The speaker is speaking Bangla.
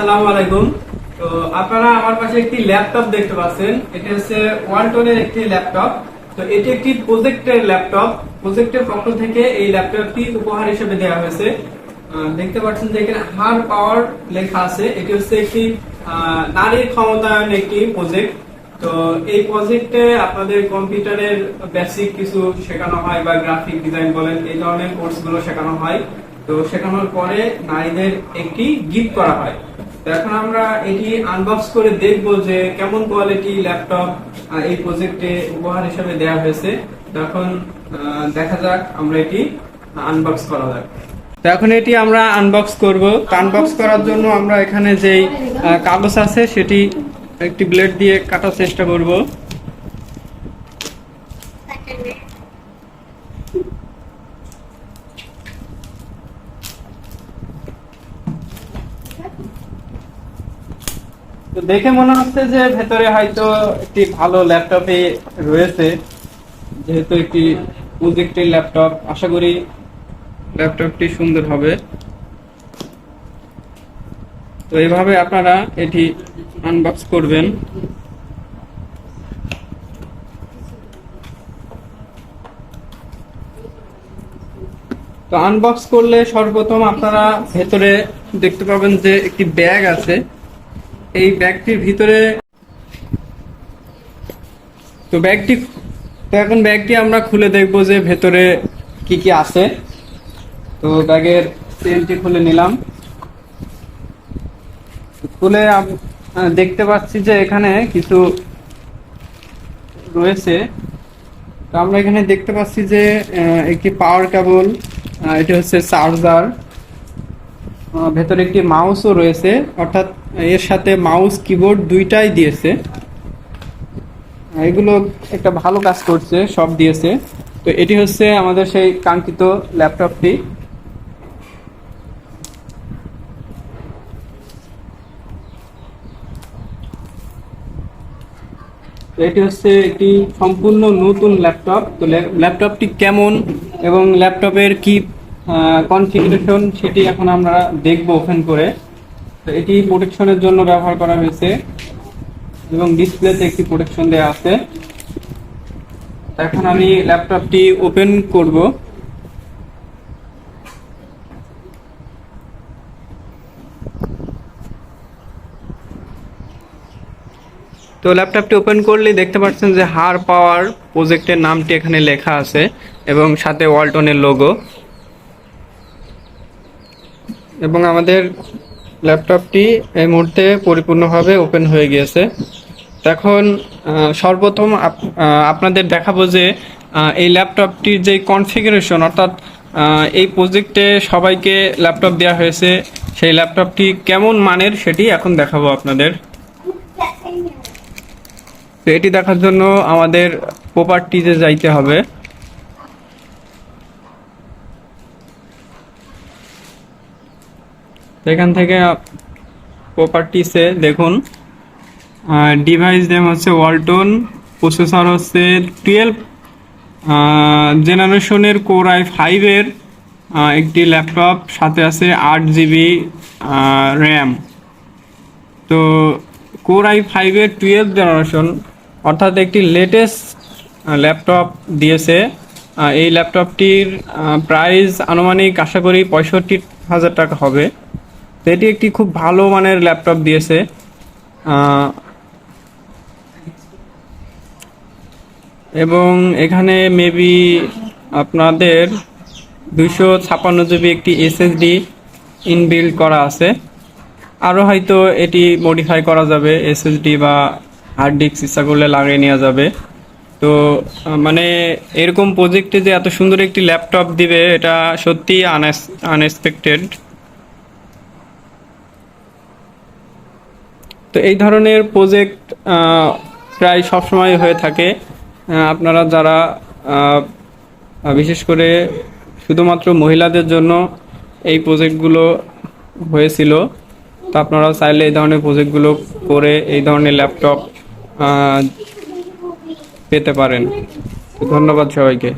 আসসালামু আলাইকুম। তো আপনারা আমার পাশে একটি ল্যাপটপ দেখতে পাচ্ছেন। এটা হচ্ছে একটি ল্যাপটপ। তো এটি একটি প্রজেক্টের ল্যাপটপ। প্রজেক্টের পক্ষ থেকে এই ল্যাপটপটি উপহার হিসেবে দেওয়া হয়েছে। দেখতে পাচ্ছেন যে এখানে হার পাওয়ার লেখা আছে। এটি হচ্ছে একটি ক্ষমতায়ন একটি প্রজেক্ট। তো এই প্রজেক্টে আপনাদের কম্পিউটারের বেসিক কিছু শেখানো হয় বা গ্রাফিক ডিজাইন বলেন, এই ধরনের কোর্সগুলো শেখানো হয়। তো শেখানোর পরে নারীদের একটি গিফট করা হয়। এখন আমরা এটি আনবক্স করে দেখব যে কেমন কোয়ালিটি ল্যাপটপ এই প্রজেক্টে উপহার হিসেবে দেওয়া হয়েছে। তখন দেখা যাক আমরা এটি আনবক্স করা যাক। এখন এটি আমরা আনবক্স করব। আনবক্স করার জন্য আমরা এখানে যেই কাগজ আছে সেটি একটি ব্লেড দিয়ে কাটার চেষ্টা করব। তো দেখে মনে হচ্ছে যে ভেতরে হয়তো একটি ভালো ল্যাপটপে রয়েছে, যেহেতু একটি প্রজেক্টের ল্যাপটপ। আশা করি ল্যাপটপটি সুন্দর হবে। তো এইভাবে আপনারা এটি আনবক্স করবেন। তো আনবক্স করলে সর্বপ্রথম আপনারা ভেতরে দেখতে পাবেন যে একটি ব্যাগ আছে। এই ব্যাগটির ভিতরে তো ব্যাগটি, তো এখন ব্যাগটি আমরা খুলে দেখব যে ভেতরে কি কি আছে। তো ব্যাগের চেনটি খুলে নিলাম। খুলে দেখতে পাচ্ছি যে এখানে কিছু রয়েছে। তো আমরা এখানে দেখতে পাচ্ছি যে একটি পাওয়ার কেবল এটি হচ্ছে চার্জার। ভেতরে একটি মাউসও রয়েছে। অর্থাৎ এর সাথে মাউস কিবোর্ড দুইটাই দিয়েছে। এগুলো একটা ভালো কাজ করছে, সব দিয়েছে। তো এটি হচ্ছে আমাদের সেই কাঙ্ক্ষিত ল্যাপটপটি এটি হচ্ছে একটি সম্পূর্ণ নতুন ল্যাপটপ তো ল্যাপটপটি কেমন এবং ল্যাপটপের কি কনফিগারেশন সেটি এখন আমরা দেখব ওপেন করে। তো এটি প্রোটেকশনের জন্য ব্যবহার করা হয়েছে এবং ডিসপ্লেতে একটি প্রোটেকশন দেওয়া আছে। এখন আমি ল্যাপটপটি ওপেন করব। তো ল্যাপটপটি ওপেন করলে দেখতে পাচ্ছেন যে হার পাওয়ার প্রজেক্টের নামটি এখানে লেখা আছে এবং সাথে ওয়ালটনের লোগো এবং আমাদের ল্যাপটপটি এই মুহূর্তে পরিপূর্ণভাবে ওপেন হয়ে গিয়েছে। এখন সর্বপ্রথম আপ- আপনাদের দেখাবো যে এই ল্যাপটপটির যে কনফিগারেশন অর্থাৎ এই প্রজেক্টে সবাইকে ল্যাপটপ দেওয়া হয়েছে, সেই ল্যাপটপটি কেমন মানের সেটি এখন দেখাবো আপনাদের। তো এটি দেখার জন্য আমাদের প্রপার্টিতে যাইতে হবে। এখান থেকে প্রপার্টিসে দেখুন ডিভাইস নেম হচ্ছে ওয়ালটন প্রসেসর হচ্ছে টুয়েলভ জেনারেশনের কোর আই ফাইভের একটি ল্যাপটপ সাথে আছে আট জিবি র্যাম তো কোর আই ফাইভের টুয়েলভ জেনারেশন অর্থাৎ একটি লেটেস্ট ল্যাপটপ দিয়েছে। এই ল্যাপটপটির প্রাইস আনুমানিক আশা করি পঁয়ষট্টি হাজার টাকা হবে। এটি একটি খুব ভালো মানের ল্যাপটপ দিয়েছে। এবং এখানে মেবি আপনাদের দুইশো ছাপান্ন জিবি একটি এসএসডি ইনবিল্ড করা আছে। আরও হয়তো এটি মডিফাই করা যাবে, এসএসডি বা হার্ড ডিস্ক ইচ্ছা করলে লাগিয়ে নেওয়া যাবে। তো মানে এরকম প্রজেক্টে যে এত সুন্দর একটি ল্যাপটপ দিবে, এটা সত্যি আনএক্সপেক্টেড তো এই ধরনের প্রজেক্ট প্রায় সবসময় হয়ে থাকে। আপনারা যারা বিশেষ করে শুধুমাত্র মহিলাদের জন্য এই প্রজেক্টগুলো হয়েছিল, তো আপনারা চাইলে এই ধরনের প্রজেক্টগুলো করে এই ধরনের ল্যাপটপ পেতে পারেন। ধন্যবাদ সবাইকে।